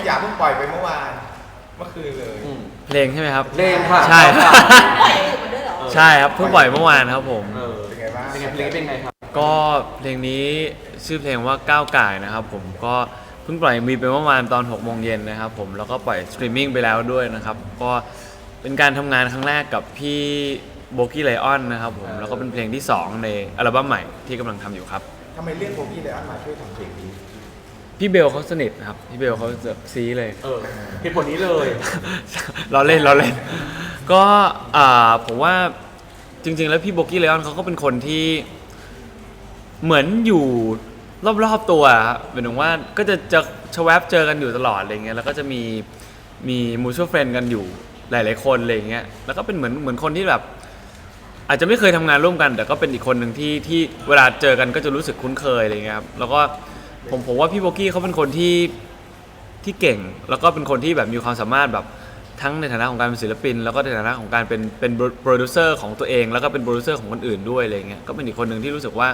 กอย่างเพิ่งปล่อยไปเมื่อวาน เมื่อคืนเลย อืม เพลงใช่ไหมครับ เพลงค่ะ ใช่ค่ะปล่อยอื่นมาด้วยเหรอ ใช่ครับเพิ่งปล่อยเมื่อวานครับผม เออเป็นไงบ้าง เป็นไงเพลงนี้เป็นไงครับ ก็เพลงนี้ชื่อเพลงว่าก้าวไก่ายนะครับผมก็เพิ่งปล่อยมีไปเมื่อวานตอน6โมงเย็นนะครับผมแล้วก็ปล่อยสตรีมมิ่งไปแล้วด้วยนะครับก็เป็นการทำงานครั้งแรกกับพี่โบกี้ไลออนนะครับผมแล้วก็เป็นเพลงที่ 2 ในอัลบั้มใหม่ที่กำลังทำอยู่ครับ ทำไมเรียกโบกี้ไลออนมาช่วยทำเพลงนี้ พี่เบลเขาสนิทนะครับ พี่เบลเขาจะซีเลย เออเหตุผลนี้เลย เราเล่นเราเล่น ก็อ่าผมว่าจริง ๆ แล้วพี่โบกี้เลออนเขาก็เป็นคนที่เหมือนอยู่รอบๆตัวครับหมายถึงว่าก็จะจะชวบเจอกันอยู่ตลอดอะไรเงี้ยแล้วก็จะมีมีมูช a l เฟรนกันอยู่หลาย ๆ คนอะไรเงี้ยแล้วก็เป็นเหมือนเหมือนคนที่แบบ อาจจะไม่เคยทำงานร่วมกัน แต่ก็เป็นอีกคนหนึ่งที่ที่เวลาเจอกันก็จะรู้สึกคุ้นเคยอะไรเงี้ยครับแล้วก็ ผมผมว่าพี่โบกี้เขาเป็นคนที่ที่เก่ง แล้วก็เป็นคนที่แบบมีความสามารถแบบทั้งในฐานะของการเป็นศิลปิน แล้วก็ในฐานะของการเป็นเป็นโปรดิวเซอร์ของตัวเอง แล้วก็เป็นโปรดิวเซอร์ของคนอื่นด้วยอะไรเงี้ยก็เป็นอีกคนหนึ่งที่รู้สึกว่า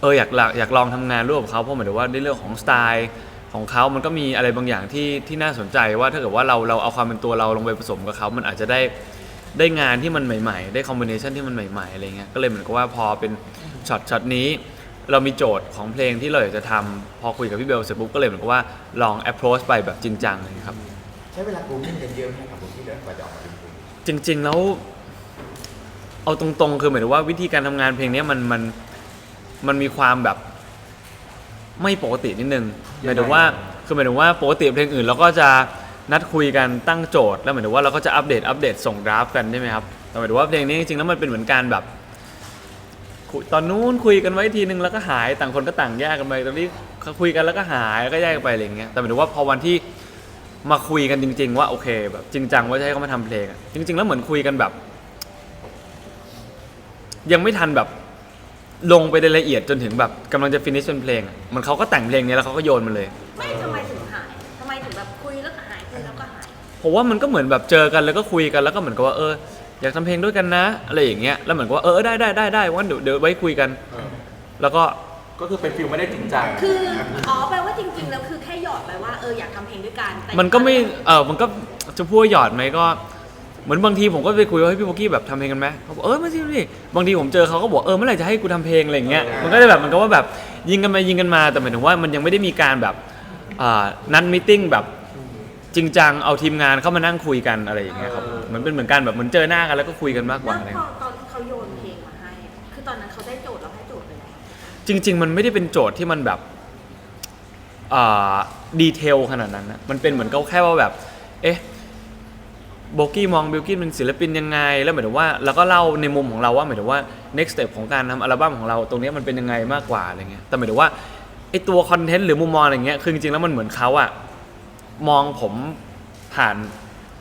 เอออยากลอยากลองทำงานร่วมกับเขาเพราะเหมายถึงว่าในเรื่องของสไตล์ของเขามันก็มีอะไรบางอย่างที่ที่น่าสนใจว่าถ้าเกิดว่าเราเราเอาความเป็นตัวเราลงไปผสมกับเขา มันอาจจะได้ได้งานที่มันใหม่ ๆ ได้คอมบิเนชันที่มันใหม่ๆอะไรเงี้ยก็เลยเหมือนกับว่าพอเป็นช็อตช็อตนี้ เรามีโจทย์ของเพลงที่เราอยากจะทำพอคุยกับพี่เบลเสร็จปุ๊บก็เลยเหมือนกับว่าลอง approach ไปแบบจริงจังเลยครับ ใช้เวลากูมิ่งกันเยอะไหมกับโบกี้ไลออนกว่าจะออกมาเป็นเพลงจริง ๆ แล้ว เอาตรงๆ คือหมายถึงว่าวิธีการทำงานเพลงเนี้ยมันมันมันมีความแบบ ไม่ปกตินิดนึงหมายถึงว่าคือหมายถึงว่าปกติเพลงอื่นเราก็จะนัดคุยกันตั้งโจทย์แล้วหมายถึงว่าเราก็จะอัปเดตอัปเดตส่งดราฟต์กันใช่ไหมครับแต่หมายถึงว่าเพลงนี้จริงๆแล้วมันเป็นเหมือนการแบบ คุยตอนนู้นคุยกันไว้ทีนึงแล้วก็หายต่างคนก็ต่างแยกกันไปตอนนี้คุยกันแล้วก็หายแล้วก็แยกกันไปอะไรอย่างเงี้ยแต่หมายถึงว่าพอวันที่มาคุยกันจริง ๆ ว่าโอเคแบบจริงจังว่าจะให้เขามาทำเพลงอะจริง ๆ แล้วเหมือนคุยกันแบบ ยังไม่ทันแบบลงไปในรายละเอียดจนถึงแบบกำลังจะฟินิชเป็นเพลงอะเหมันเขาก็แต่งเพลงนี้แล้วเขาก็โยนมันเลย ไม่ทำไมถึงหายทำไมถึงแบบคุยแล้วก็หายคุยแล้วก็หาย ผมว่ามันก็เหมือนแบบเจอกันแล้วก็คุยกันแล้วก็เหมือนกับว่าเออ อยากทำเพลงด้วยกันนะ อะไรอย่างเงี้ยแล้วเหมือนกับว่าเออได้ได้ได้ได้วันเดี๋ยวเดี๋ยวไว้คุยกันเออแล้วก็ ก็คือเป็นฟิลไม่ได้จริงจัง คือ อ๋อ แปลว่าจริงๆ แล้วคือแค่หยอดไปว่า เออ อยากทำเพลงด้วยกันแต่มันก็ไม่ เออมันก็จะพูดว่าหยอดไหมก็ เหมือนบางทีผมก็ไปคุยว่าให้ยพี่โบกี้แบบทำเพลงกันไหมเขาบอกเออไม่ใช่ดิบางทีผมเจอเขาก็บอกเออเมื่อไหร่จะให้กูทำเพลงอะไรอย่างเงี้ย เออ มันก็จะแบบมันก็ว่าแบบยิงกันไปยิงกันมา แต่หมายถึงว่ามันยังไม่ได้มีการแบบอ่านัดมิทติ้งแบบจริงจังเอาทีมงานเข้ามานั่งคุยกันอะไรอย่างเงี้ยครับ เหมือนเป็นเหมือนกันแบบเหมือนเจอหน้ากันแล้วก็คุยกันมากกว่าแล้วอะไรพอตอนที่เขาโยนเพลงมาให้อะคือตอนนั้นเขาได้โจทย์แล้วให้โจทย์ไปแล้วจริง ๆ มันไม่ได้เป็นโจทย์ที่มันแบบอ่าดีเทลขนาดนั้นนะมันเป็นเหมือนก็แค่ว่าแบบ เอ๊ะโบกี้มองบิลกินเป็นศิลปินยังไง แล้วหมายถึงว่าแล้วก็เล่าในมุมของเราว่าหมายถึงว่า next step ของการทำอัลบั้มของเราตรงเนี้ยมันเป็นยังไงมากกว่าอะไรเงี้ยแต่หมายถึงว่าไอตัวคอนเทนต์หรือมุมมองอะไรเงี้ยคือจริงๆแล้วมันเหมือนเขาอะมองผมผ่าน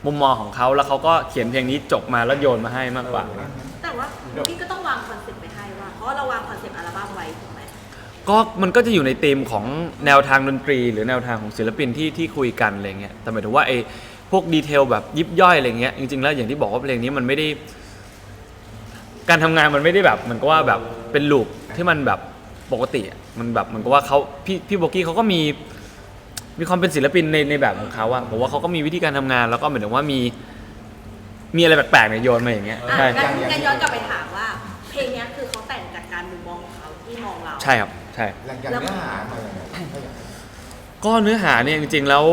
มุมมองของเขาแล้วเขาก็เขียนเพลงนี้จบมาแล้วโยนมาให้มากกว่า แต่ว่าพี่ก็ต้องวางคอนเซ็ปต์ไปให้ว่า เพราะว่าเราวางคอนเซ็ปต์อัลบั้มไว้ถูกไหมก็มันก็จะอยู่ในธีมของแนวทางดนตรี หรือแนวทางของศิลปินที่ที่คุยกันอะไรเงี้ยแต่หมายถึงว่าไอ้พวกดีเทลแบบยิบย่อยอะไรเงี้ยจริงๆแล้วอย่างที่บอกว่าเพลงนี้มันไม่ได้ การทำงานมันไม่ได้แบบเหมันก็ว่าแบบเป็นลูปที่มันแบบปกติอะมันแบบเหมันก็ว่าเขาพี่พี่โบกี้เขาก็มี มีความเป็นศิลปินในในแบบของเขาอะผมว่าเขาก็มีวิธีการทำงาน แล้วก็เหมือนถึงว่ามี มีอะไรแปลกๆเนี่ยโยนมาอย่างเงี้ยอะใช่งั้นงั้นย้อนกลับไปถามว่า เพลงเนี้ยคือเขาแต่งจากการมุมมองของเขาที่มองเรา ใช่ครับใช่ หลังจากเนื้อหามาอย่างไรถ้าอย่างนั้นก็เนื้อหาเนี่ยจริงๆแล้ว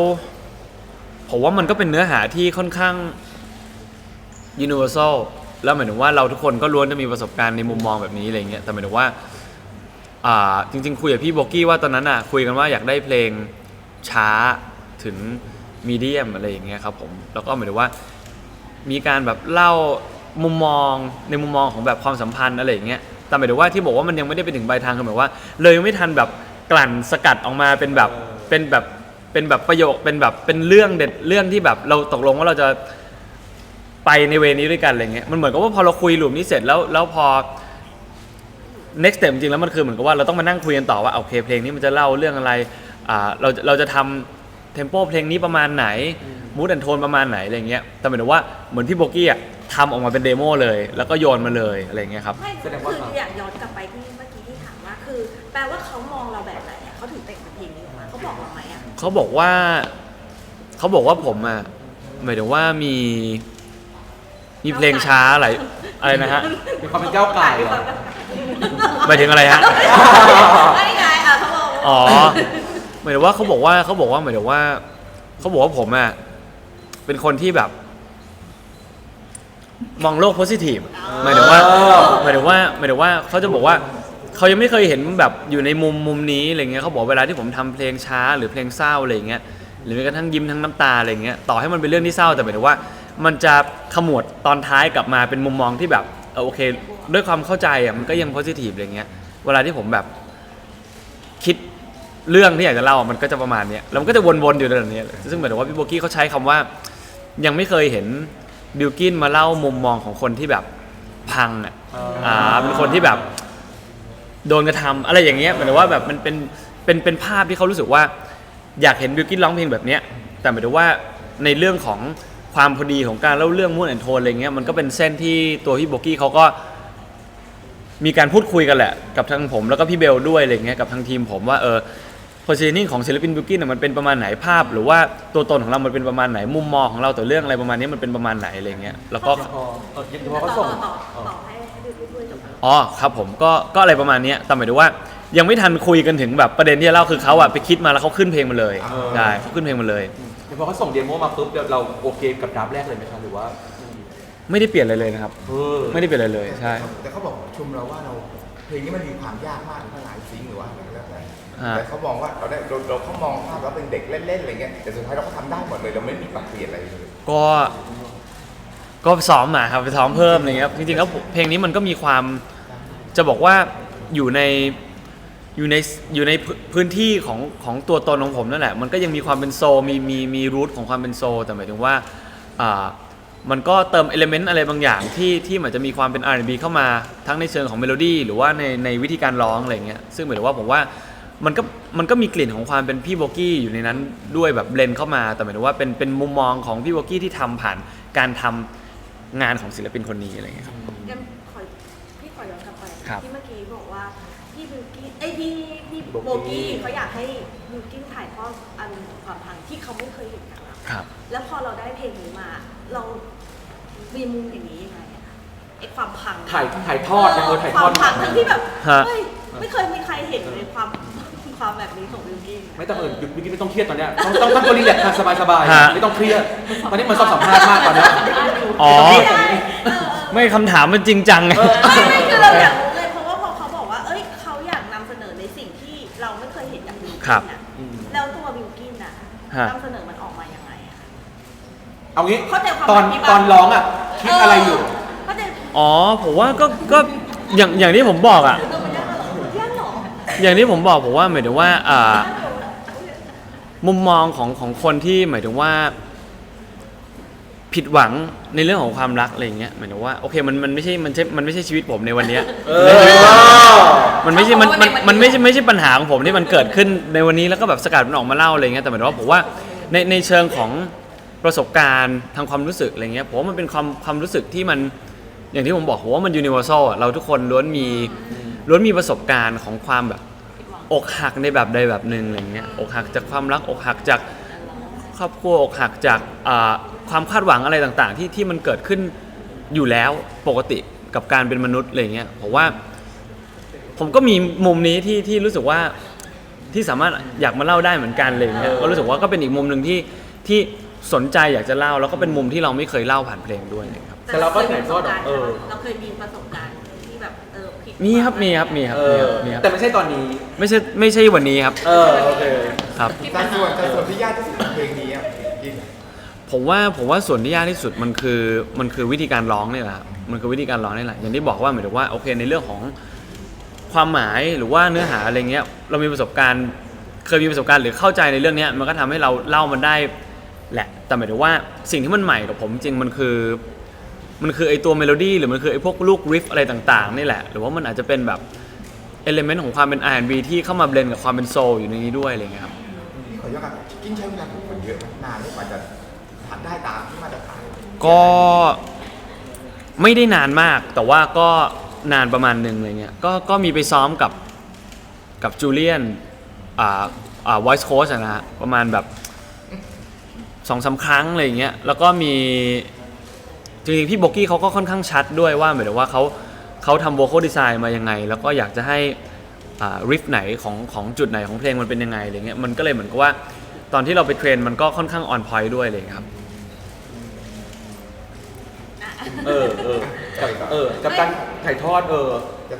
ผมว่ามันก็เป็นเนื้อหาที่ค่อนข้าง universal แล้วหมายถึงว่าเราทุกคนก็ล้วนจะมีประสบการณ์ในมุมมองแบบนี้อะไรเงี้ยแต่หมายถึงว่าอ่าจริง ๆ คุยกับพี่โบกี้ว่าตอนนั้นอะคุยกันว่าอยากได้เพลง ช้าถึงมีเดียมอะไรอย่างเงี้ยครับผมแล้วก็หมายถึงว่ามีการแบบเล่ามุมมองในมุมมองของแบบความสัมพันธ์อะไรอย่างเงี้ยแต่หมายถึงว่าที่บอกว่ามันยังไม่ได้ไปถึงปลายทางคือหมายว่า เลยยังไม่ทันแบบกลั่นสกัดออกมาเป็นแบบเป็นแบบเป็นแบบประโยคเป็นแบบเป็นเรื่องเด็ดเรื่องที่แบบเราตกลงว่าเราจะไปในเวนี้ด้วยกันอะไรเงี้ยมันเหมือนกับว่าพอเราคุยหลุมนี้เสร็จแล้วแล้วพอ next step จริงๆแล้วมันคือเหมือนกับว่าเราต้องมานั่งคุยกันต่อว่าโอเคเพลงนี้มันจะเล่าเรื่องอะไร อ่าเราเราจะทำเทมโปเพลงนี้ประมาณไหนมูดแอนโทนประมาณไหนอะไรเงี้ยแต่หมายถึงว่าเหมือนพี่โบกี้อะทำออกมาเป็นเดโมเลย แล้วก็โยนมาเลยอะไรเงี้ยครับ ไม่แสดงว่าคืออยากย้อนกลับไปที่เมื่อกี้ที่ถามว่าคือ แปลว่าเขามองเราแบบไหนอะเขาถึงแต่งเป็นเพลงนี้ออกมาเขาบอกเราไหมอะเขาบอกว่า เขาบอกว่าผมอะหมายถึงว่ามีมีเพลงช้าอะไรอะไรนะฮะ มีความเป็นก้าวไก่เหรอ หมายถึงอะไรฮะ ไม่ไงอะเขาบอกอ๋อ หมายถึงว่าเขาบอกว่าเขาบอกว่าหมายถึงว่าเขาบอกว่าผมอะเป็นคนที่แบบ มองโลกโพสิทีฟหมายถึงว่าหมายถึงว่าหมายถึงว่าเขาจะบอกว่าเขายังไม่เคยเห็นแบบอยู่ในมุมมุมนี้อะไรเงี้ยเขาบอกเวลาที่ผมทำเพลงช้า หรือเพลงเศร้าอะไรเงี้ยหรือแม้กระทั่งยิ้มทั้งน้ำตาอะไรเงี้ยต่อให้มันเป็นเรื่องที่เศร้าแต่หมายถึงว่า มันจะขมวดตอนท้ายกลับมาเป็นมุมมองที่แบบเออโอเค ด้วยความเข้าใจอะมันก็ยังโพสิทีฟอะไรเงี้ยเวลาที่ผมแบบคิด เรื่องที่อยากจะเล่ามันก็จะประมาณเนี้ยแล้วมันก็จะวนๆอยู่แบบนี้ซึ่งเหมือนกับว่าพี่โบกี้เขาใช้คำว่า ยังไม่เคยเห็นบิลกินมาเล่ามุมมองของคนที่แบบพังอะอ่าเป็นคนที่แบบโดนกระทำอะไรอย่างเงี้ยหมายถึงว่าแบบมันเป็นเป็นเป็นภาพที่เขารู้สึกว่า อยากเห็นบิลกินร้องเพลงแบบเนี้ยแต่หมายถึงว่าในเรื่องของความพอดีของการเล่าเรื่องมูนแอนโทนอะไรเงี้ยมันก็เป็นเส้นที่ตัวพี่โบกี้เขาก็มีการพูดคุยกันแหละ กับทางผมแล้วก็พี่เบลด้วยอะไรเงี้ยกับทางทีมผมว่าเออ positioning ของศิลปินบิลกินมันเป็นประมาณไหนภาพ หรือว่าตัวตนของเรามันเป็นประมาณไหนมุมมองของเราต่อเรื่องอะไรประมาณนี้มันเป็นประมาณไหนอะไรเงี้ยแล้วก็พอเออยังพอต่เขาอส่งต่อเออต่อให้ให้ดูไปด้วยจบแล้วอ๋อครับผมก็ก็อะไรประมาณเนี้ยแต่หมายถึงว่า ยังไม่ทันคุยกันถึงแบบประเด็นที่จะเล่าคือเขาอะไปคิดมาแล้วเขาขึ้นเพลงมาเลยได้เขาขึ้นเพลงมาเลย ยังพอเขาส่งเดโมมาปุ๊บเดี๋ยวเราโอเคกับดราฟต์แรกเลยไหมครับหรือว่าไม่ได้เปลี่ยนอะไรเลยนะครับ เออไม่ได้เปลี่ยนอะไรเลยใช่ แต่เขาบอกชมเราว่าเราเพลงนี้มันมีความยากมากเท่าไหร่ซิงค์หรือว่าอะไรก็แล้วแต่ ฮะแต่เขามองว่าเราได้เราเราเขามองภาพเราเป็นเด็กเล่นๆอะไรเงี้ยแต่สุดท้ายเราก็ทำได้หมดเลยเราไม่มีปรับเปลี่ยนอะไรเลยก็ก็ซ้อมมาครับไปซ้อมเพิ่มอะไรเงี้ยครับจริงๆแล้วเพลงนี้มันก็มีความจะบอกว่าอยู่ในอยู่ในอยู่ในพื้นพื้นที่ของของตัวตนของผมนั่นแหละ มันก็ยังมีความเป็นโซลมีมีมีรูทของความเป็นโซลแต่หมายถึงว่าอ่ามันก็เติมเอลเมนต์อะไรบางอย่างที่ที่เหมือนจะมีความเป็น R&B เข้ามาทั้งในเชิงของเมโลดี้หรือว่าในในวิธีการร้องอะไรเงี้ยซึ่งหมายถึงว่าผมว่า มันก็มันก็มีกลิ่นของความเป็นพี่โบกี้อยู่ในนั้นด้วยแบบเบลนเข้ามาแต่หมายถึงว่าเป็นเป็นมุมมองของพี่โบกี้ที่ทำผ่านการทำงานของศิลปินคนนี้อะไรเงี้ยครับ งั้นขอพี่ขอย้อนกลับไปครับ ที่เมื่อกี้บอกว่าพี่บิวกี้ไอยพี่พี่โบกี้โบกี้เขาอยากให้บิวกิ้นถ่ายทอดอันความพังที่เขาไม่เคยเห็นจากเราครับ แล้วพอเราได้เพลงนี้มา เรามีมุมอย่างนี้ยังไงอะคะไอความพังถ่ายถ่ายทอดนะเออถ่ายทอด ความพังทั้งที่แบบฮะ เฮ้ยไม่เคยมีใครเห็นในความ ความแบบนี้ของบิวกิ้นไม่ต้องเออหยุดเมื่อกี้ไม่ต้องเครียดตอนเนี้ยต้องต้องต้องตัวรีแลกซ์สบายสบายๆฮะ ไม่ต้องเครียดตอนนี้เหมันสอบสัมภาษณ์มากตอนเนี้ยอ๋อ ไม่ไม่ต้งได้เครียดเออไม่คำถามมันจริงจังไง ไม่ไม่คือเราอยากรู้เลยเพราะว่าพอเขาบอกว่า เอ้ยเขาอยากนำเสนอในสิ่งที่เราไม่เคยเห็นจากบิวครักิ้บนอะอืมแล้วตัวบิวกิ้นอะฮะ นำเสนอมันออกมายังไงอะ เอางี้เข้าใจความตอนหมายพี่ปะตอนร้องอะคิดอะไรอยู่เข้าใจ อ๋อ ผมว่าก็ก็อย่างอย่างที่ผมบอกอะ อย่างที่ผมบอกผมว่าหมายถึงว่าอ่ามุมมองของของคนที่หมายถึงว่า ผิดหวังในเรื่องของความรักอะไรอย่างเงี้ยหมายถึงว่าโอเคมันมันไม่ใช่มันใช่มันไม่ใช่ชีวิตผมในวันเนี้ย เออ มันไม่ใช่มันมันมันไม่ใช่ไม่ใช่ปัญหาของผมที่มันเกิดขึ้นในวันนี้แล้วก็แบบสกัดมันออกมาเล่าอะไรเงี้ยแต่หมายถึงว่าผมว่าในในเชิงของประสบการณ์ทางความรู้สึกอะไรเงี้ยผมว่ามันเป็นความความรู้สึกที่มันอย่างที่ผมบอกผมว่ามันยูนิเวอร์แซลอะเราทุกคนล้วนมีล้วนมีประสบการณ์ของความแบบ อกหักในแบบใดแบบหนึ่งอะไรเงี้ยอกหักจากความรักอกหักจากครอบครัวอกหักจากอ่าความคาดหวังอะไรต่างๆ ที่ที่มันเกิดขึ้นอยู่แล้วปกติกับการเป็นมนุษย์อะไรเงี้ยผมว่า ผมก็มีมุมนี้ที่ที่รู้สึกว่าที่สามารถอยากมาเล่าได้เหมือนกันเลยเนี่ยก็รู้สึกว่าก็เป็นอีกมุมหนึ่งที่ที่สนใจอยากจะเล่าแล้วก็เป็นมุมที่เราไม่เคยเล่าผ่านเพลงด้วยนะครับแต่เราก็ถ่ายทอดเออเราเคยมีประสบการณ์ที่แบบเออผิด มีครับมีครับมีครับเอมีอ ครับมีครับแต่ไม่ใช่ตอนนี้ ไม่ใช่ไม่ใช่วันนี้ครับเออโอเค ครับแต่ส่วนแต่ส่วนที่ยากที่สุดของเพลงนี้อะกินผมว่าผมว่าส่วนที่ยากที่สุดมันคือมันคือวิธีการร้องนี่แหละครับมันคือวิธีการร้องนี่แหละอย่างที่บอกว่าหมายถึงว่าโอเคในเรื่องของความหมายหรือว่าเนื้อหาอะไรเงี้ยเรามีประสบการณ์เคยมีประสบการณ์หรือเข้าใจในเรื่องเนี้ยมันก็ทำให้เราเล่ามันได้แหละแต่หมายถึงว่าสิ่งที่มันใหม่กับผมจริงมันคือ มันคือไอตัวเมโลดี้หรือมันคือไอพวกลูกริฟอะไรต่างๆนี่แหละ หรือว่ามันอาจจะเป็นแบบเอลเมนต์ของความเป็น R&B ที่เข้ามาเบลนกับความเป็นโซลอยู่ในนี้ด้วยอะไรเงี้ยครับขอย้อนกลับกินใช้เวลาฝึกฝนเยอะไหมนานไหมกว่าจะทำได้ตามที่มาตรฐานก็ไม่ได้นานมาก แต่ว่าก็นานประมาณหนึ่งอะไรเงี้ยก็ก็มีไปซ้อมกับกับจูเลียนอ่าอ่า voice coach อะนะฮะประมาณแบบสองสามครั้งอะไรอย่างเงี้ยแล้วก็มี จริงๆพี่โบกี้เขาก็ค่อนข้างชัดด้วยว่าหมายถึงว่าเขาเขาทำโวคอลดีไซน์มายังไง แล้วก็อยากจะให้ริฟไหนของของจุดไหนของเพลงมันเป็นยังไงอะไรเงี้ยมันก็เลยเหมือนกับว่าตอนที่เราไปเทรนมันก็ค่อนข้างออนพอยต์ด้วยอะไรอย่างเลยครับเออเออกับเออกับการถ่ายทอดเออ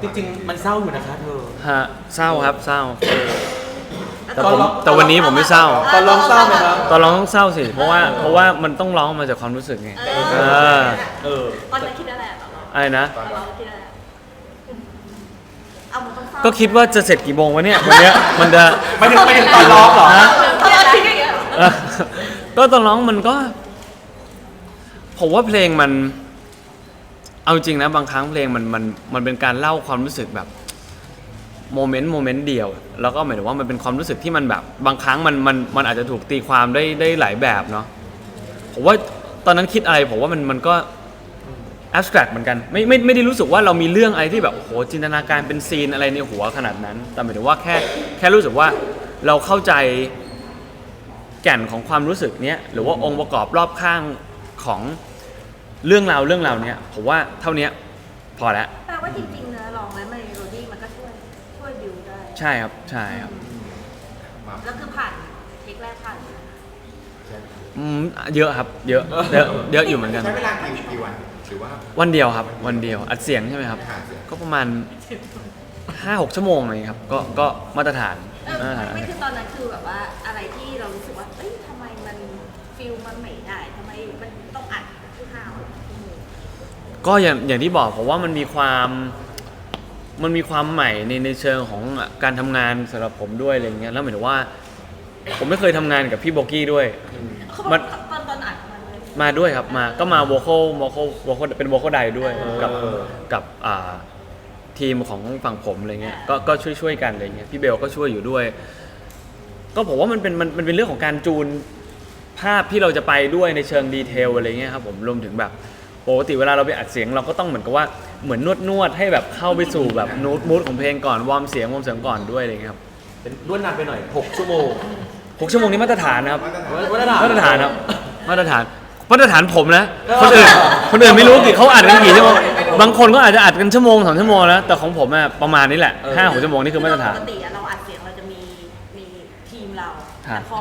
จริงๆ มันเศร้าอยู่นะคะเธอฮะเศร้าครับเศร้า แต่ผมตอนร้องแต่วันนี้ผมไม่เศร้า ตอนร้องเศร้าไหมครับ ตอนร้องต้องเศร้าสิ เพราะว่าเพราะว่ามันต้องร้องมาจากความรู้สึกไงเออเออเออ ตอนนั้นคิดอะไรอะตอนร้องอะไรนะ ตอนร้องคิดอะไรอะเอามันต้องเศร้าก็คิดว่าจะเสร็จกี่โมงวะเนี่ยวันเนี้ยมันจะ ไม่ถึงไม่ถึงตอนร้องเหรอฮะ ตอนร้องคิดอย่างเงี้ยเหรอเออก็ตอนร้องมันก็ผมว่าเพลงมัน เอาจริงนะบางครั้งเพลงมันมันมันเป็นการเล่าความรู้สึกแบบ โมเมนต์โมเมนต์เดียว แล้วก็หมายถึงว่ามันเป็นความรู้สึกที่มันแบบบางครั้งมันมันมันอาจจะถูกตีความได้ได้หลายแบบเนาะผมว่าตอนนั้นคิดอะไรผมว่ามันมันก็ abstract เหมือนกันไม่ไม่ไม่ได้รู้สึกว่าเรามีเรื่องอะไรที่แบบโอ้โหจินตนาการเป็นซีนอะไรในหัวขนาดนั้น แต่หมายถึงว่าแค่แค่รู้สึกว่าเราเข้าใจแก่นของความรู้สึกเนี้ยหรือว่าองค์ประกอบรอบข้างของเรื่องราวเรื่องราวเนี้ยผมว่าเท่าเนี้ยพอแล้วแปลว่าจริงๆ ใช่ครับใช่ครับแล้วคือผ่านเทคแรกผ่านอืมเยอะครับ เยอะเยอะเยอะอยู่เหมือนกัน ใช้เวลากี่กี่วันหรือว่า วันเดียวครับ วันเดียวอัดเสียงใช่ไหมครับหาเสียง ก็ประมาณห้าหกชั่วโมงเลยครับ ก็ก็มาตรฐานเออมาตรฐาน ไม่คือตอนนั้นคือแบบว่าอะไรที่เรารู้สึกว่าเอ้ยทำไมมันฟิลมันไม่ได้ทำไมมันต้องอัดห้าหกชั่วโมงก็อย่างอย่างที่บอกผมว่ามันมีความ มันมีความใหม่ในในเชิงของการทำงานสำหรับผมด้วยอะไรเงี้ยแล้วหมายถึงว่า ผมไม่เคยทำงานกับพี่โบกี้ด้วยเขาบอกมันตอนตอนอัดมันเลยมาด้วยครับมาก็มาโวคอลโวคอลโวคอลเป็นโวคอลไดด้วยเออกับเออ กับอ่าทีมของฝั่งผมอะไรเงี้ยก็ก็ช่วยช่วยกันอะไรเงี้ยพี่เบลก็ช่วยอยู่ด้วย ก็ผมว่ามันเป็นมันมันเป็นเรื่องของการจูนภาพที่เราจะไปด้วยในเชิงดีเทลอะไรเงี้ยครับผมรวมถึงแบบปกติเวลาเราไปอัดเสียงเราก็ต้องเหมือนกับว่า เหมือนนวดนวดๆให้แบบเข้าไปสู่แบบนูดมูดของเพลงก่อนวอร์มเสียงวอร์มเสียงก่อนด้วยอะไรเงี้ยครับเป็นรวดนานไปหน่อย 6 ชั่วโมงหกชั่วโมงนี้มาตรฐานนะครับมาตรฐานมาตรฐานมาตรฐานครับ มาตรฐานมาตรฐานผมนะคนอื่นคนอื่นไม่รู้กี่เขาอัดกันกี่ชั่วโมงบางคนก็อาจจะอัดกันชั่วโมงสองชั่วโมงนะแต่ของผมอะประมาณนี้แหละเออห้าหกชั่วโมงนี่คือมาตรฐาน ปกติอะเราอัดเสียงเราจะมีมีทีมเราครับ แต่พอ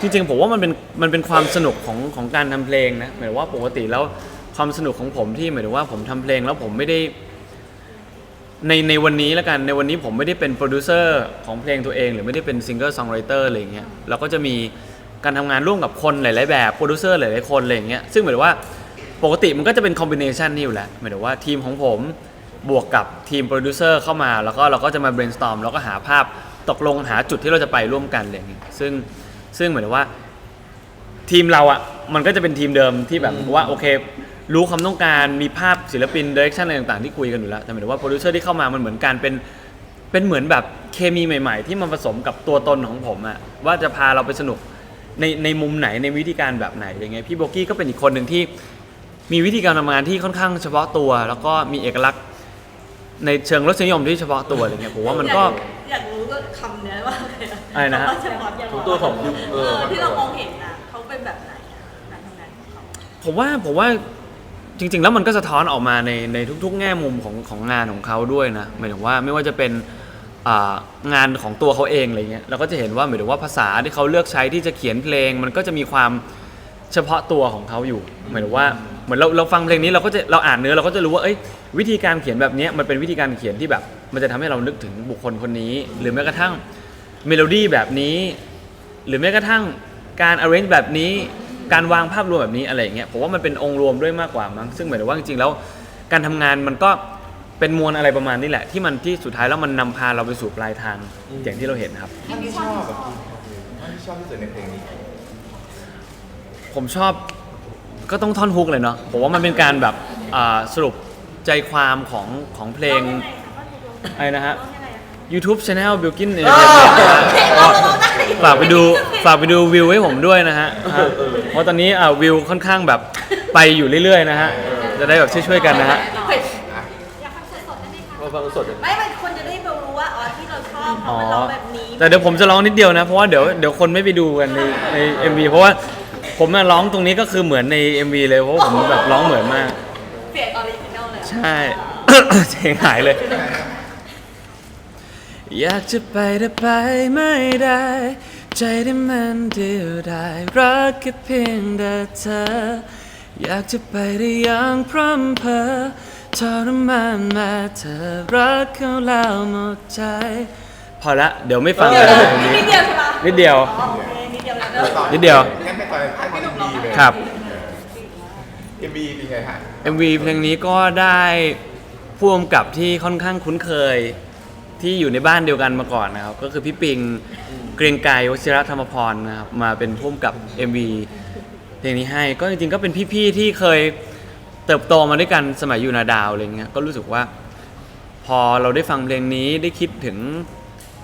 จริงๆผมว่ามันเป็นมันเป็นความสนุกของของการทำเพลงนะหมายถึงว่าปกติแล้วความสนุกของผมที่หมายถึงว่าผมทำเพลงแล้วผมไม่ได้ ในในวันนี้แล้วกันในวันนี้ผมไม่ได้เป็นโปรดิวเซอร์ของเพลงตัวเอง หรือไม่ได้เป็นซิงเกิลซองไรเตอร์อะไรอย่างเงี้ยเราก็จะมีการทำงานร่วมกับคนหลาย ๆ แบบโปรดิวเซอร์หลาย ๆ คนอะไรอย่างเงี้ยซึ่งหมายถึงว่าปกติมันก็จะเป็นคอมบิเนชันนี่อยู่แล้วหมายถึงว่าทีมของผมบวกกับทีมโปรดิวเซอร์เข้ามาแล้วก็เราก็จะมา brainstorm แล้วก็หาภาพตกลงหาจุดที่เราจะไปร่วมกันอะไรอย่างเงี้ยซึ่ง ซึ่งหมายถึงว่า ทีมเราอะมันก็จะเป็นทีมเดิมที่แบบว่าโอเค รู้ความต้องการมีภาพศิลปินเดเรคชั่นอะไรต่างๆที่คุยกันอยู่แล้วแต่หมายถึงว่าโปรดิวเซอร์ที่เข้ามามันเหมือนการเป็นเป็นเหมือนแบบเคมีใหม่ ๆ ที่มันผสมกับตัวตนของผมอะว่าจะพาเราไปสนุกในในมุมไหนในวิธีการแบบไหนอย่างเงี้ยพี่โบกี้ก็เป็นอีกคนหนึ่งที่มีวิธีการทำงานที่ค่อนข้างเฉพาะตัว แล้วก็มีเอกลักษณ์ ในเชิงรสนิยมที่เฉพาะตัวอะไรเงี้ยผมว่ามันก็ อยากรู้ก็คำเนี้ยว่าอะไรอะอะไรนะฮะ คำว่าเฉพาะอย่างทุกตัวของเอเอออ ที่เรามองเห็นนะเขาเป็นแบบไหนอะการทำงานของเขา ผมว่าผมว่าจริง ๆ แล้วมันก็สะท้อนออกมาในในทุก ๆ แง่มุมของของงานของเขาด้วยนะหมายถึงว่าไม่ว่าจะเป็นอ่างานของตัวเขาเองอะไรเงี้ยเราก็จะเห็นว่าหมายถึงว่าภาษาที่เขาเลือกใช้ที่จะเขียนเพลง มันก็จะมีความเฉพาะตัวของเขาอยู่หมายถึงว่า เหมือนเราเราฟังเพลงนี้เราก็จะเราอ่านเนื้อเราก็จะรู้ว่าเอ้ยวิธีการเขียนแบบเนี้ยมันเป็นวิธีการเขียนที่แบบ มันจะทำให้เรานึกถึงบุคคลคนนี้ หรือแม้กระทั่งเมโลดี้แบบนี้ หรือแม้กระทั่งการ arrange แบบนี้ การวางภาพรวมแบบนี้อะไรอย่างเงี้ยผมว่ามันเป็นองค์รวมด้วยมากกว่ามั้งซึ่งหมายถึงว่าจริงๆแล้ว การทำงานมันก็เป็นมวลอะไรประมาณนี้แหละ ที่มันที่สุดท้ายแล้วมันนำพาเราไปสู่ปลายทางอย่างที่เราเห็นครับ ท่านที่ชอบแบบท่านที่ชอบที่สุดในเพลงนี้ผมชอบ ก็ต้องท่อนฮุกเลยเนาะผมว่ามันเป็นการแบบอ่าสรุปใจความของของเพลงอะไรนะฮะ YouTube Channel b i l k i n เนี่ยฝากไปดูฝากไปดูวิวให้ผมด้วยนะฮะฮะเพราะตอนนี้อ่าวิวค่อนข้างแบบไปอยู่เรื่อยๆนะฮะจะได้แบบช่วยๆกันนะฮะพอฟังสดๆไม่มันคนจะได้รู้ว่าอ๋อที่เราชอบเพอ๋ราะอมันร้องแบบนี้แต่เดี๋ยวผมจะร้องนิดเดียวนะเพราะว่าเดี๋ยวเดี๋ยวคนไม่ไปดูกันในใน MV เพราะว่า ผมน่ะร้องตรงนี้ก็คือเหมือนใน MV เลยเพราะว่าผมแบบร้องเหมือนมาก เสียงออริจินอลเลยเหรอใช่ เสียงหายเลย อยากจะไปแต่ไปไม่ได้ ใจที่มันเดียวดายรักแค่เพียงแต่เธอ อยากจะไปได้อย่างพร่ำเพอทรมานแม้เธอรักเขาแล้วหมดใจ พอละ เดี๋ยวไม่ฟังกันตรงนี้นิดเดียวใช่ปะนิดเดียว อ๋อโอเคนิด เดียวแล้วเนอะนิดเดียว งั้นไปต่อท่านเอ็มบีเลยครับ เอ็มบีเป็นไงฮะ MV เพลงนี้ก็ได้พ่วงกับที่ค่อนข้างคุ้นเคยที่อยู่ในบ้านเดียวกันมาก่อนนะครับ ก็คือพี่ปิงเกรียงไกรวชิรธรรมพรนะครับมาเป็นพ่วงกับ MV เพลงนี้ให้ก็จริงๆก็เป็นพี่ๆที่เคยเติบโตมาด้วยกันสมัยอยู่นาดาวอะไรเงี้ยก็รู้สึกว่า พอเราได้ฟังเพลงนี้ได้คิดถึง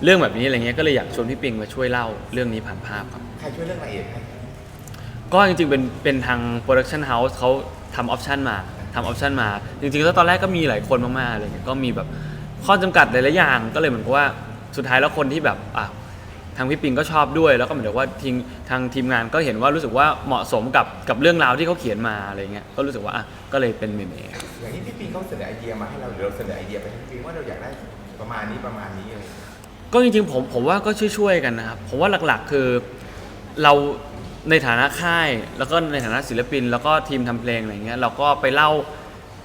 เรื่องแบบนี้อะไรเงี้ยก็เลยอยากชวนพี่ปิงมาช่วยเล่าเรื่องนี้ผ่านภาพครับ ใครช่วยเรื่องละเอียดให้ก็จริงๆ เป็นเป็นทางโปรดักชันเฮาส์เขาทำออปชันมาทำออปชันมา จริงๆแล้วตอนแรกก็มีหลายคนมากๆอะไรเงี้ยก็มีแบบข้อจำกัดหลายๆอย่างก็เลยเหมือนกับว่าสุดท้ายแล้วคนที่แบบอะทางพี่ปิงก็ชอบด้วย แล้วก็เหมือนกับว่าทีมทางทีมงานก็เห็นว่ารู้สึกว่าเหมาะสมกับกับเรื่องราวที่เขาเขียนมาอะไรเงี้ยก็รู้สึกว่าอะก็เลยเป็นเมเม อย่างนี้พี่ปิงเขาเสนอไอเดียมาให้เราหรือเราเสนอไอเดียไปให้พี่ปิงว่าเราอยากได้ประมาณนี้ประมาณนี้อะไรอย่างเงี้ย ก็จริงๆผมผมว่าก็ช่วยๆกันนะครับผมว่าหลักๆคือเราในฐานะค่าย แล้วก็ในฐานะศิลปิน แล้วก็ทีมทำเพลงอะไรเงี้ยเราก็ไปเล่า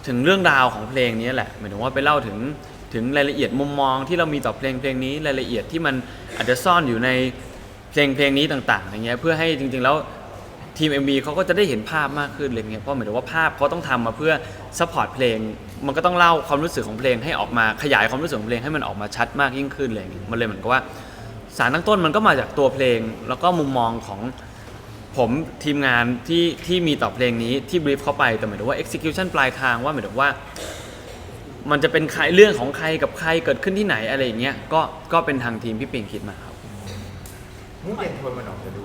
ถึงเรื่องราวของเพลงนี้แหละหมายถึงว่าไปเล่าถึงถึงรายละเอียดมุมมองที่เรามีต่อเพลงเพลงนี้รายละเอียดที่มันอาจจะซ่อนอยู่ในเพลงเพลงนี้ต่างๆอย่างเงี้ยเพื่อให้จริงๆแล้วทีม MV เขาก็จะได้เห็นภาพมากขึ้นอะไรเงี้ยเพราะหมายถึงว่าภาพเขาต้องทำมาเพื่อซัพพอร์ตเพลง มันก็ต้องเล่าความรู้สึกของเพลงให้ออกมาขยายความรู้สึกของเพลงให้มันออกมาชัดมากยิ่งขึ้นอะไรอย่างเงี้ยมันเลยเหมือนกับว่า สารตั้งต้นมันก็มาจากตัวเพลง แล้วก็มุมมองของผมทีมงานที่ที่มีต่อเพลงนี้ที่บรีฟเข้าไปแต่หมายถึงว่า execution ปลายทางว่าหมายถึงว่า มันจะเป็นใครเรื่องของใครกับใครเกิดขึ้นที่ไหนอะไรอย่างเงี้ยก็ก็เป็นทางทีมพี่ปิงคิดมาครับมูดเย็นทนมันออกจะดู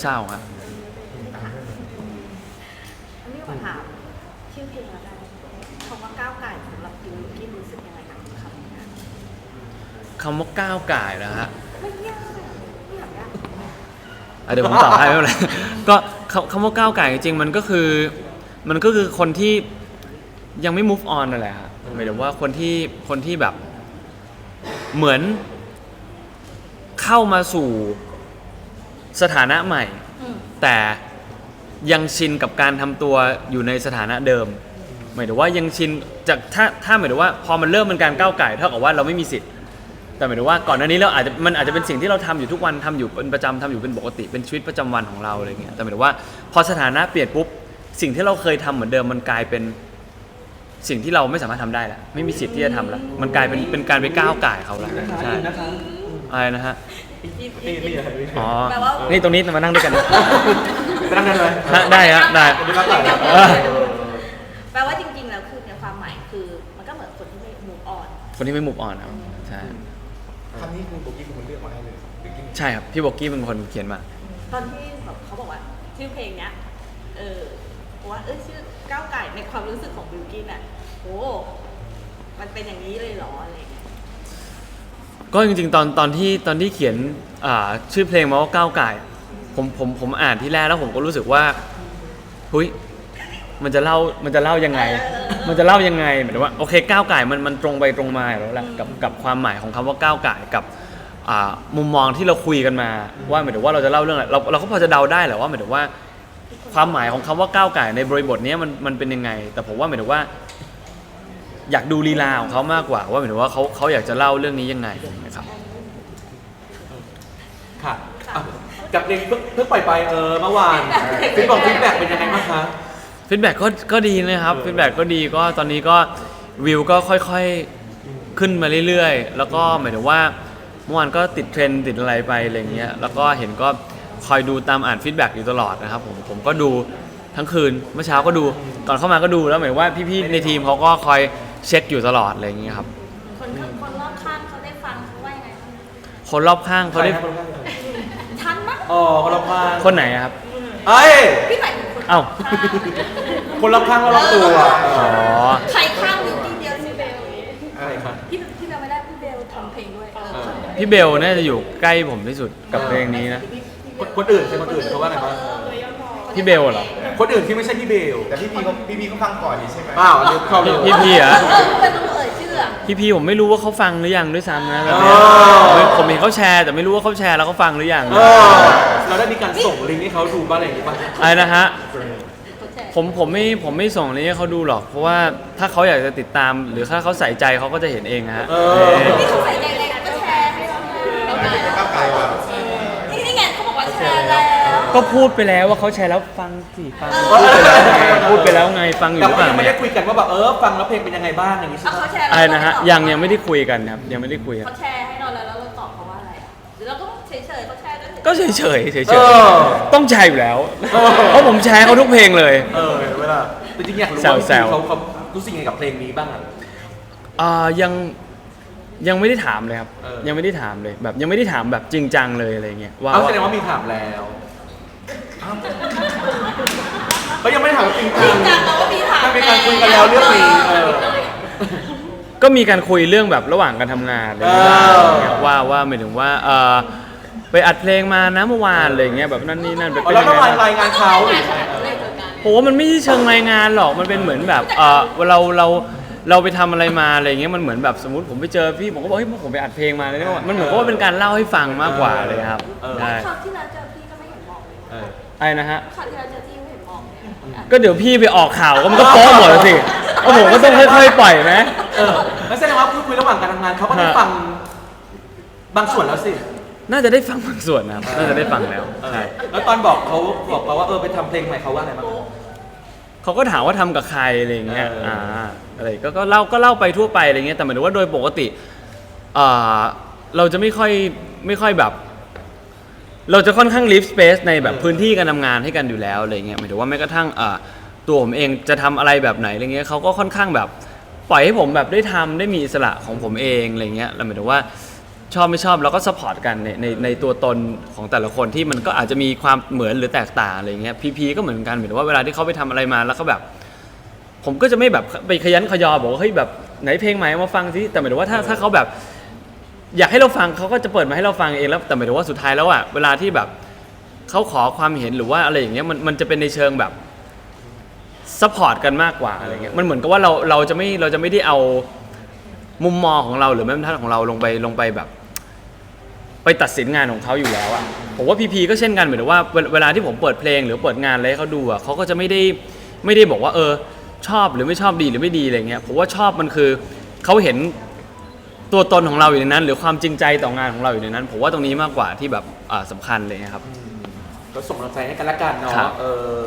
เศร้าๆครับ อันนี้ขอถามชื่อเพลงแล้วกันคำว่าก้าวไก่สำหรับยูกินรู้สึกยังไงกับคำนี้ คำว่าก้าวก่ายนะฮะไม่ยากไม่อยากยากอะเดี๋ยวผมตอบให้ไม่เป็นไร ก็คำคำว่าก้าวไก่จริงๆมันก็คือ มันก็คือคนที่ยังไม่ move on นั่นแหละฮะหมายถึงว่าคนที่คนที่แบบ เหมือนเข้ามาสู่สถานะใหม่ อืมแต่ยังชินกับการทำตัวอยู่ในสถานะเดิม หมายถึงว่ายังชินจากถ้าถ้าหมายถึงว่า พอมันเริ่มเป็นการก้าวไก่เท่ากับว่าเราไม่มีสิทธิ์ แต่หมายถึงว่าก่อนหน้านี้เราอาจจะมันอาจจะเป็นสิ่งที่เราทำอยู่ทุกวันทำอยู่เป็นประจำทำอยู่เป็นปกติเป็นชีวิตประจำวันของเราอะไรเงี้ยแต่หมายถึงว่าพอสถานะเปลี่ยนปุ๊บสิ่งที่เราเคยทำเหมือนเดิมมันกลายเป็นสิ่งที่เราไม่สามารถทำได้ล้วไม่มีสิทธิ์ที่จะทำล้วมันกลายเป็นเป็นการไปก้าวไก่เขาล้วใช่อะไรนะฮะอีกอีกอีกอ๋อแปลว่า นี่ตรงนี้มานั่งด้วยกันนะไปนั่งกันเลยฮะได้ฮะได้เออ แปลว่าจริงๆ แล้วคือในความหมายคือมันก็เหมือนคนที่ไม่ move on คนที่ไม่มุกอ่อนครับ นี้คือโบกี้เป็นคนเลือกมาให้เลยหรือกินใช่ครับพี่โบกี้เป็นคนเขียนมา ตอนที่แบบเขาบอกว่าชื่อเพลงเนี้ย เออว่าเออชื่อก้าวไก่ในความรู้สึกของบิวกินอะโอ้มันเป็นอย่างนี้เลยเหรออะไรอย่างเงี้ยก็จริงๆตอนตอนที่ตอนที่เขียนอ่าชื่อเพลงมาว่าก้าวไก่ายผมผมผมอ่านที่แรกแล้วผมก็รู้สึกว่าเฮ้ย มันจะเล่ามันจะเล่ายังไง มันจะเล่ายังไงหมายถึงว่าโอเคก้าวไก่ายมันมันตรงไปตรงมาอยู่แล้วแหละกับกับความหมายของคำว่าก้าวไก่ายกับอ่ามุมมองที่เราคุยกันมา ว่าหมายถึงว่าเราจะเล่าเรื่องอะไรเราเราก็พอจะเดาได้แหละว่าหมายถึงว่า ความหมายของคำว่าก้าวไก่ายในบริบทเนี้ยมันมันเป็นยังไง แต่ผมว่าหมายถึงว่า อยากดูลีลาของเขามากกว่าว่าหมายถึงว่าเขาเขาอยากจะเล่าเรื่องนี้ยังไงนะครับ ค่ะอะกับเพลงเพิ่งเพิ่งปล่อยไปเออเมื่อวานฟีดบอกฟีดแบ็กเป็นยังไงบ้างคะ ฟีดแบ็กก็ก็ดีนะครับเออฟีดแบ็กก็ดีก็ตอนนี้ก็วิวก็ค่อยๆขึ้นมาเรื่อยๆ แล้วก็หมายถึงว่าเมื่อวานก็ติดเทรนด์ติดอะไรไปอะไรเงี้ยแล้วก็เห็นก็คอยดูตามอ่านฟีดแบ็กอยู่ตลอดนะครับผมผมก็ดูทั้งคืนเมื่อเช้าก็ดูก่อนเข้ามาก็ดูแล้วหมายว่าพี่ๆในทีมเขาก็คอยเช็คอยู่ตลอดอะไรอย่างเงี้ยครับ คนข้างคนรอบข้างเขาได้ฟังเขาว่ายังไงบ้างคนรอบข้างเขาได้ใครครับทันมั้ยอ๋อคนรอบข้างคนไหนอะครับ เอ้ย พี่หมายถึงคน เอ้า คนรอบข้างก็รอบตัวอ๋อ ใครข้างอยู่ที่เดียวชื่อเบลใช่ครับ ที่ที่เราไม่ได้พี่เบลทำเพลงด้วยพี่เบลน่าจะอยู่ใกล้ผมที่สุดกับเพลงนี้นะคนอื่นใช่คนอื่นเขาว่าไงครับพี่เบลเหรอ คนอื่นที่ไม่ใช่พี่เบลแต่พี่พีเขาพี่พีเขาฟังก่อนใช่ไหม เปล่าวพี่พีอเอ ยชื่ออะพี่พี่ผมไม่รู้ว่าเขาฟังหรือยังด้วยซ้ำนะแบบเอเนี้ยอผมเห็นเขาแชร์ แต่ไม่รู้ว่าเขาแชร์แล้วเขาฟังหรือยังเออเราได้มีการส่งลิงก์ให้เขาดูบ้างอะไรอย่างงี้ป่ะอะไรนะฮะเขาแชร์ผมผมไม่ผมไม่ส่งนี้ให้เขาดูหรอก เพราะว่าถ้าเขาอยากจะติดตาม หรือถ้าเขาใส่ใจเขาก็จะเห็นเองฮะเออเออนี่เขาใส่ใจเลยก็แชร์ให้เราไงก้าวไกลว่านี่นี่ไงเขาบอกว่าแชร์แล้ว ก็พูดไปแล้วว่าเขาแชร์แล้วฟังสิฟังพูดไปแล้วไงพูดไปแล้วไงฟังอยู่แต่หรือว่าเปล่ายังไม่เนี่ได้ยคุยกันว่าแบบเออฟังแล้วเพลงเป็นยังไงบ้างอย่างงี้ใช่เอาไหมเขาแชร์แล้วอะไรนะฮะเราตอบยังยังไม่ได้คุยกันครับยังไม่ได้คุยกันเขาแชร์ให้เราแล้วแล้วเราตอบเขาว่าอะไรอะหรือเราก็เฉยเฉยๆเขาแชร์ก็ก็เฉยเฉยๆเฉยเอเฉยอต้องแชร์อยู่แล้วเออ เพราะผมแชร์เขาทุกเพลงเลย เออเวลาจริงๆอยากรู้ว่าแซวๆ เขาเขารู้สึกยังไงกับเพลงนี้บ้างอะ อ่ายังยังไม่ได้ถามเลยครับ เออ ยังไม่ได้ถามเลยแบบยังไม่ได้ถามแบบจริงจังเลยอะไรเงี้ยว่าเอาแสดงว่ามีถามแล้ว เขายังไม่ได้ถามจริงจริงจังแต่ว่ามีถามถ้ามีการคุยกันแล้วเรื่องนี้เออ ก็มีการคุยเรื่องแบบระหว่างการทำงานอะไรเอเงี้ยอว่าว่าหมายถึงว่าเออไปอัดเพลงมานะเมื่อวานอะไรเงี้ยแบบนั่นนี่นั่นเป็นอ๋อแล้วยัต้องไงรายบ้างรายงานเขาหรือไงเลยเจอกันผมว่ามันไม่ใช่เชิงรายงานหรอกมันเป็นเหมือนแบบเออเราเราเราไปทำอะไรมาอะไรเงี้ยมันเหมือนแบบสมมติผมไปเจอพี่ผมก็บอกเฮ้ยผมไปอัดเพลงมาเลยนะมันเหมือนกับว่าเป็นการเล่าให้ฟังมากกว่าเลยครับเออ ใช่คราวที่แล้วเจอพี่ก็ไม่เห็นบอกเลยเออ ไอ้นะฮะ คราวที่แล้วเจอพี่ไม่เห็นบอกเลยอะก็เดี๋ยวพี่ไปออกข่าวก็มันก็โป๊ะหมดแล้วสิก็ผมก็ต้องค่อยๆปล่อยไหม เออแล้วแสดงว่าพูดคุยระหว่างการทำงานเขาก็ได้ฮะ ฟังบางส่วนแล้วสิน่าจะได้ฟังบางส่วนนะครับ น่าจะได้ฟังแล้วเออใช่แล้วตอนบอกเขาบอกเราว่าเออไปทำเพลงใหม่เขาว่าอะไรบ้าง เขาก็ถามว่าทำกับใครอะไรอย่างเงี้ย เอออ่ อ่า อะไรก็ก็เล่าก็เล่าไปทั่วไปอะไรเงี้ย แต่หมายถึงว่าโดยปกติอ่าเราจะไม่ค่อยไม่ค่อยแบบ เราจะค่อนข้าง leave space ในแบบพื้นที่การทำงานให้กันอยู่แล้วอะไรเงี้ยหมายถึงว่าแม้กระทั่งอ่าตัวผมเองจะทำอะไรแบบไหนอะไรเงี้ยเขาก็ค่อนข้างแบบปล่อยให้ผมแบบได้ทำได้มีอิสระของผมเองอะไรเงี้ยแล้วหมายถึงว่าชอบไม่ชอบเราก็สปอร์ตกันในในในตัวตนของแต่ละคนที่มันก็อาจจะมีความเหมือนหรือแตกต่างอะไรเงี้ยพีพีก็เหมือนกันหมายถึงว่าเวลาที่เขาไปทำอะไรมาแล้วเขาแบบ ผมก็จะไม่แบบไปขยันขยอบอกว่าเฮ้ยแบบไหนเพลงใหม่เอามาฟังสิแต่หมายถึงว่าถ้าถ้าเขาแบบ อยากให้เราฟังเขาก็จะเปิดมาให้เราฟังเองแล้วแต่หมายถึงว่าสุดท้ายแล้วอะเวลาที่แบบเขาขอความเห็นหรือว่าอะไรอย่างเงี้ยมันมันจะเป็นในเชิงแบบซัพพอร์ตกันมากกว่าอะไรเงี้ยมันเหมือนกับว่าเราเราจะไม่เราจะไม่ได้เอามุมมองของเราหรือแม้กระทั่งของเราลงไปลงไปแบบ ไปตัดสินงานของเขาอยู่แล้วอะผมว่าพีพีก็เช่นกันเหมือนว่าเวเวลาที่ผมเปิดเพลงหรือเปิดงานอะไรให้เขาดูอะเขาก็จะไม่ได้ไม่ได้บอกว่า เออ ชอบหรือไม่ชอบดีหรือไม่ดีอะไรเงี้ยผมว่าชอบมันคือเขาเห็น ตัวตนของเราอยู่ในนั้น หรือความจริงใจต่องานของเราอยู่ในนั้น ผมว่าตรงนี้มากกว่าที่แบบอ่าสำคัญเลยนะครับ ก็ส่งกำลังใจให้กันละกันเนาะครับ เออ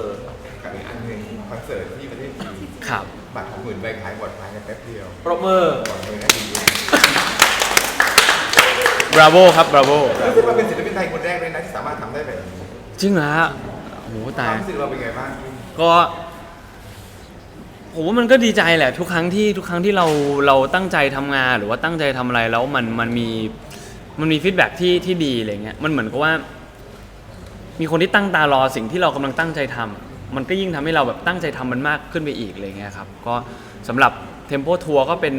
กับอีกอันหนึ่งคอนเสิร์ตที่ประเทศจีนครับ บัตรของหมื่นใบขายหมดภายในแป๊บเดียวปรบมือ ก่อนเลยนะจริง bravo ครับ bravo ๆรู้สึกว่าเป็นศิลปินไทยคนแรกเลยนะที่สามารถทำได้แบบนี้จริงเหรอฮะโอ้โหคตาวยมรู้สึกเราเป็นไงบ้างก็ ผมว่ามันก็ดีใจแหละทุกครั้งที่ทุกครั้งที่เราเราตั้งใจทำงาน หรือว่าตั้งใจทำอะไรแล้วมันมันมีมันมีฟีดแบ็ที่ที่ดีอะไรเงี้ยมันเหมือนกับว่า มีคนที่ตั้งตารอสิ่งที่เรากำลังตั้งใจทำมันก็ยิ่งทำให้เราแบบตั้งใจทำมันมากขึ้นไปอีกอะไรเงี้ยครับก็สำหรับเทมโ o ทัวร์ก็เป็น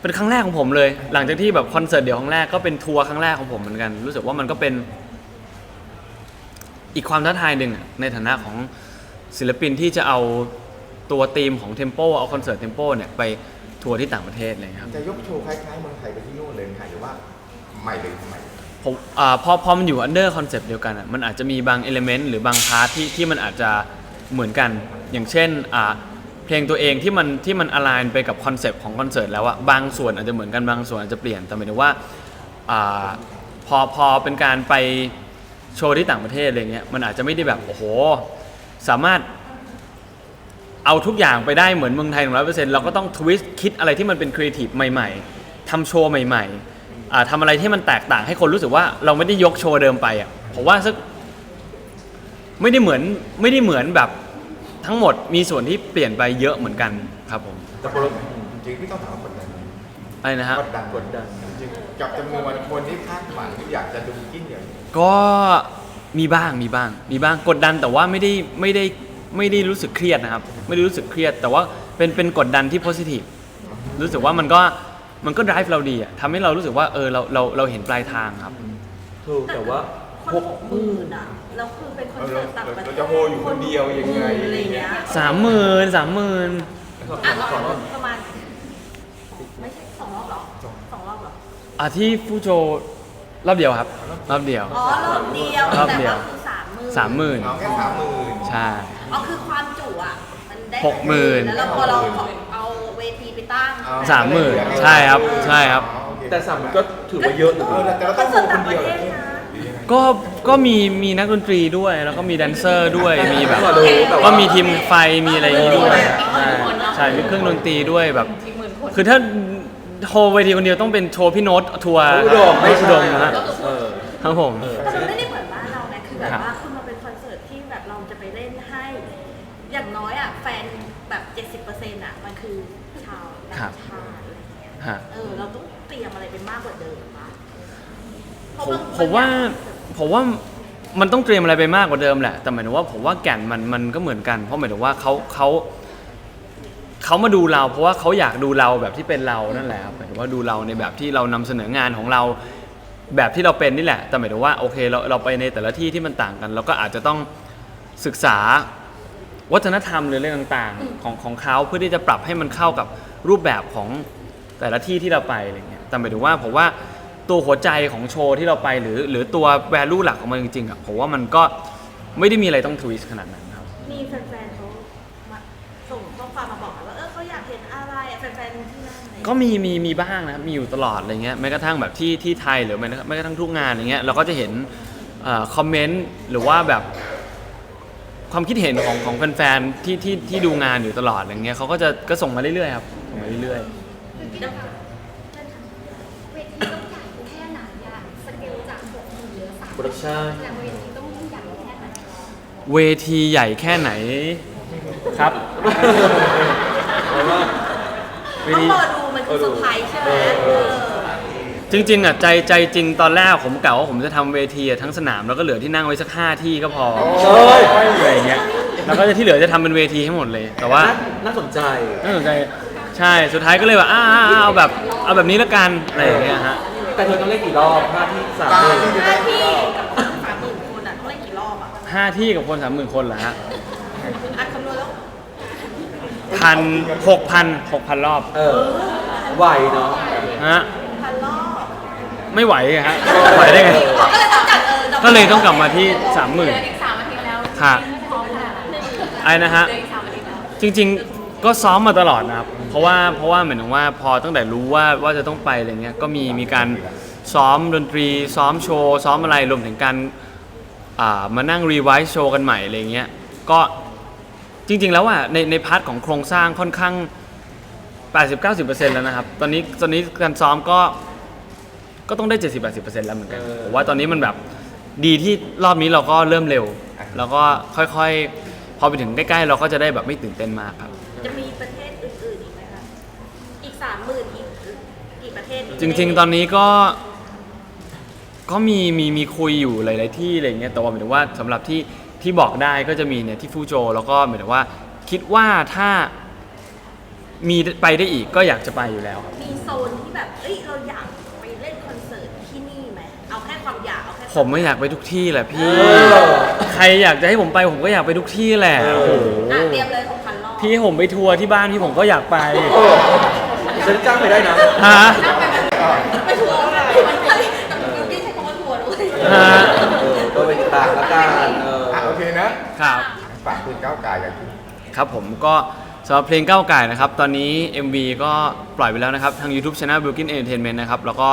เป็นครั้งแรกของผมเลย หลังจากที่แบบคอนเสิร์ตเดี่ยวครั้งแรกก็เป็นทัวร์ครั้งแรกของผมเหมือนกัน รู้สึกว่ามันก็เป็น อีกความท้าทายหนึ่งในฐานะของศิลปินที่จะเอา ตัวธีมของเทมโ o เอาคอนเสิร์ตเทมโ o เนี่ยไปทัวร์ที่ต่างประเทศเลยครับจะยกโชว์คล้ายๆเมืองไทยไปที่นู่นเลยค่ะหรือว่าใหม่เลยทำไมผมอ่าพอพอมันอยู่อันเดอร์คอนเซปต์เดียวกันอะมันอาจจะมีบางเอลิเมนต์หรือบางพาร์ทที่ที่มันอาจจะเหมือนกัน อย่างเช่นอ่าเพลงตัวเองที่มันที่มันอ l ไลน์ไปกับคอนเซปต์ของคอนเสิร์ตแล้วอะบางส่วนอาจจะเหมือนกันบางส่วนอาจจะเปลี่ยนแต่หมายถึงว่าอ่าพอพอเป็นการไปโชว์ที่ต่างประเทศอะไรเงี้ยมันอาจจะไม่ได้แบบโอ้โห สามารถ เอาทุกอย่างไปได้เหมือนเมืองไทยหนึ่งร้อยเปอร์เซ็นต์เราก็ต้องทวิสต์คิดอะไรที่มันเป็นครีเอทีฟใหม่ ๆทำโชว์ใหม่ๆอ่าทำอะไรที่มันแตกต่างให้คนรู้สึกว่าเราไม่ได้ยกโชว์เดิมไปอะผมว่าสักไม่ได้เหมือนไม่ได้เหมือนแบบทั้งหมดมีส่วนที่เปลี่ยนไปเยอะเหมือนกันครับผมแต่พอจริงๆพี่ต้องถามว่ากดดันไหมอะไรนะฮะ กดดันกดดันจริงๆกับจำนวนคนที่คาดหวังที่อยากจะดูกินอย่างนี้ก็มีบ้างมีบ้าง มีบ้างกดดันแต่ว่าไม่ได้ไม่ได้ ไม่ได้รู้สึกเครียดนะครับ ไม่ได้รู้สึกเครียด แต่ว่าเป็นเป็นกดดันที่โพสิทีฟรู้สึกว่ามันก็มันก็ drive เราดีอะทำให้เรารู้สึกว่าเออเราเราเราเห็นปลายทางครับ ถูกแต่ว่าคนหกหกหมื่นอะแล้วคือเป็นคอนเสิร์ตต่างประเทศเราจะโฮอยู่คนเดียวยังไง อะไรอย่างเงี้ยสามหมื่นสามหมื่นอะเอาประมาณไม่ใช่สองรอบเหรอสองรอบเหรออะที่ฟูโจรอบเดียวครับ รอบเดียว อ๋อรอบเดียวรอบเดียว แต่าคือสามหมื่นสามหมื่นเอาแค่สามหมื่นใช่ หกหมื่นแล้วเราพอเราเอาเวทีไปตั้ง สามหมื่นใช่ครับใช่ครับอ๋อโอเคแต่สามมันก็ถือว่าเยอะนะเออแต่เราต้องโฮคนเดียวเหรอ ก็ก็มีมีนักดนตรีด้วย แล้วก็มีแดนเซอร์ด้วยมีแบบก็รู้แต่ว่า ก็มีทีมไฟมีอะไรอย่างงี้ด้วยใช่ใช่มีเครื่องดนตรีด้วยแบบ คือถ้าโชว์เวทีคนเดียวต้องเป็นโชว์พี่โน้ตทัวร์อุดมไม่อุดมนะฮะเออ ครับผม แต่ ผมว่าผมว่ามันต้องเตรียมอะไรไปมากกว่าเดิมแหละแต่หมายถึงว่าผมว่าแก่นมันมันก็เหมือนกันเพราะหมายถึงว่าเขาเขาเขามาดูเราเพราะว่าเขาอยากดูเราแบบที่เป็นเรานั่นแหละครับหมายถึงว่าดูเราในแบบที่เรานำเสนองานของเราแบบที่เราเป็นนี่แหละ แต่หมายถึงว่าโอเคเราเราไปในแต่ละที่ที่มันต่างกัน เราก็อาจจะต้องศึกษาวัฒนธรรมหรือเรื่องต่างๆของของเขาเพื่อที่จะปรับให้มันเข้ากับรูปแบบของแต่ละที่ที่เราไปอะไรเงี้ยแต่หมายถึงว่าผมว่า ตัวหัวใจของโชว์ที่เราไปหรือ หรือตัว value หลักของมันจริงๆอะผมว่ามันก็ไม่ได้มีอะไรต้องทวิสต์ขนาดนั้นครับ มีแฟนๆเขามาส่งข้อความมาบอกว่าเออเขาอยากเห็นอะไรอะแฟนๆที่นั่นอะไรอย่างเงี้ยก็มีมีมีบ้างนะครับมีอยู่ตลอดอะไรเงี้ยแม้กระทั่งแบบที่ที่ไทยหรือแม้แม้กระทั่งทุกงานอย่างเงี้ยเราก็จะเห็นคอมเมนต์หรือว่าแบบความคิดเห็นของของแฟนๆที่ที่ที่ดูงานอยู่ตลอดอะไรเงี้ยเขาก็จะก็ส่งมาเรื่อยๆครับส่งมาเรื่อยเวทีต้อง โปรดักชั่นอย่างเวทีต้องใหญ่แค่ไหนๆเวทีใหญ่แค่ไหนครับเวต้องที รอดูมันคือเซอร์ไพรส์ใช่ไหมเออจริงๆอะใจใจจริงตอนแรกผมกะว่าผมจะทำเวทีอะทั้งสนามแล้วก็เหลือที่นั่งไว้สักห้าที่ก็พอเฮ้ยอะไรอย่างเงี้ยแล้วก็ที่เหลือจะทำเป็นเวทีให้หมดเลย แต่ว่า น่น่าสนใจ น่าสนใจใช่สุดท้ายก็เลยแบบอ่าอ่าอ่าเอาแบบเอาแบบนี้ละกันอะไรอย่างเงี้ยฮะแต่เธอต้องเล่นกี่รอบห้าที่สามหมื่นหน้าที่ ห้าที่กับคนสามหมื่นคนเหรอฮะอัดคำนวณแล้วพันหกพันหกพันรอบเออไหวเนาะฮะพันรอบไม่ไหวอะฮะไหวได้ไงเขาก็เลยต้องจัดเออก็เลยต้องกลับมาที่สามหมื่นอีกสามอาทิตย์แล้วค่ะพร้อมแล้วไอ้นะฮะอีกสามอาทิตย์แล้วจริงๆ ก็ซ้อมมาตลอดนะครับ เพราะว่า เพราะว่าเหมือนถึงว่าพอตั้งแต่รู้ว่าว่าจะต้องไปอะไรเงี้ย ก็มีมีการซ้อมดนตรี ซ้อมโชว์ ซ้อมอะไร รวมถึงการอ่า มานั่งรีไวซ์โชว์กันใหม่อะไรเงี้ยก็จริง ๆ แล้วอะในในพาร์ทของโครงสร้างค่อนข้าง 80-90%แล้วนะครับ ตอนนี้ตอนนี้การซ้อมก็ก็ต้องได้ 70-80%แล้วเหมือนกันเออผมว่าตอนนี้มันแบบดีที่รอบนี้เราก็เริ่มเร็ว แล้วก็ค่อยๆ พอไปถึงใกล้ๆ เราก็จะได้แบบไม่ตื่นเต้นมากครับ จะมีประเทศอื่นๆอีกไหมคะอีกสามหมื่นอีกกี่ประเทศ จริง ๆ ตอนนี้ก็ ก็มีมีมีคุยอยู่หลาย ๆ ที่อะไรเงี้ยแต่ว่าหมายถึงว่าสำหรับที่ที่บอกได้ก็จะมีเนี่ยที่ฟูโจ แล้วก็หมายถึงว่าคิดว่าถ้ามีไปได้อีกก็อยากจะไปอยู่แล้วครับ มีโซนที่แบบ เอ้ย เราอยากไปเล่นคอนเสิร์ตที่นี่ไหม เอาแค่ความอยาก เอาแค่ผมไม่อยากไปทุกที่แหละพี่เออใครอยากจะให้ผมไปผมก็อยากไปทุกที่แหละเออโอ้โหอะเตรียมเลยหกพันรอบพี่ให้ผมไปทัวร์ที่บ้านพี่ผมก็อยากไปเออฉันจ้างไปได้นะฮะไปทัวร์แบบมันไปแต่บิวตี้ใช้คำว่าทัวร์ด้วย ฮะ เออก็เป็นต่างละกันเอออะโอเคนะครับ ฝากคุณก้าวไกายอย่างที่ครับผมก็สำหรับเพลงก้าวไก่นะครับ ตอนนี้ MV ก็ปล่อยไปแล้วนะครับ ทาง YouTube Channel b u i l k i n Entertainment นะครับ แล้วก็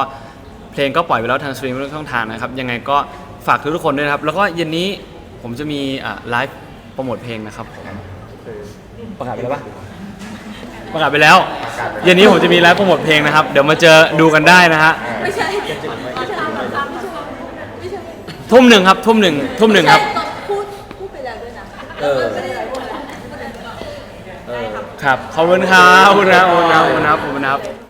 เพลงก็ปล่อยไปแล้วทางสตรีมทุกช่องทางนะครับ ยังไงก็ฝากทุกๆคนด้วยนะครับ แล้วก็เย็นนี้ผมจะมีไลฟ์โปรโมทเพลงนะครับผมประกาศไปแล้วปะประกาศไปแล้ว เย็นนี้ผมจะมีไลฟ์โปรโมทเพลงนะครับ เดี๋ยวมาเจอดูกันได้นะฮะ ไม่ใช่ไม่ใช่ไม่ใช่ไม่ใช่ ทุ่มหนึ่งครับ ทุ่มหนึ่งทุ่มหนึ่งครับตอนพูดพูดไปแล้วด้วยนะเออ ไม่ได้พูดแล้วพูดแล้วเออครับขอบคุณครับขอบคุณครับขอบคุณครับขอบคุณครับขอบคุณครับ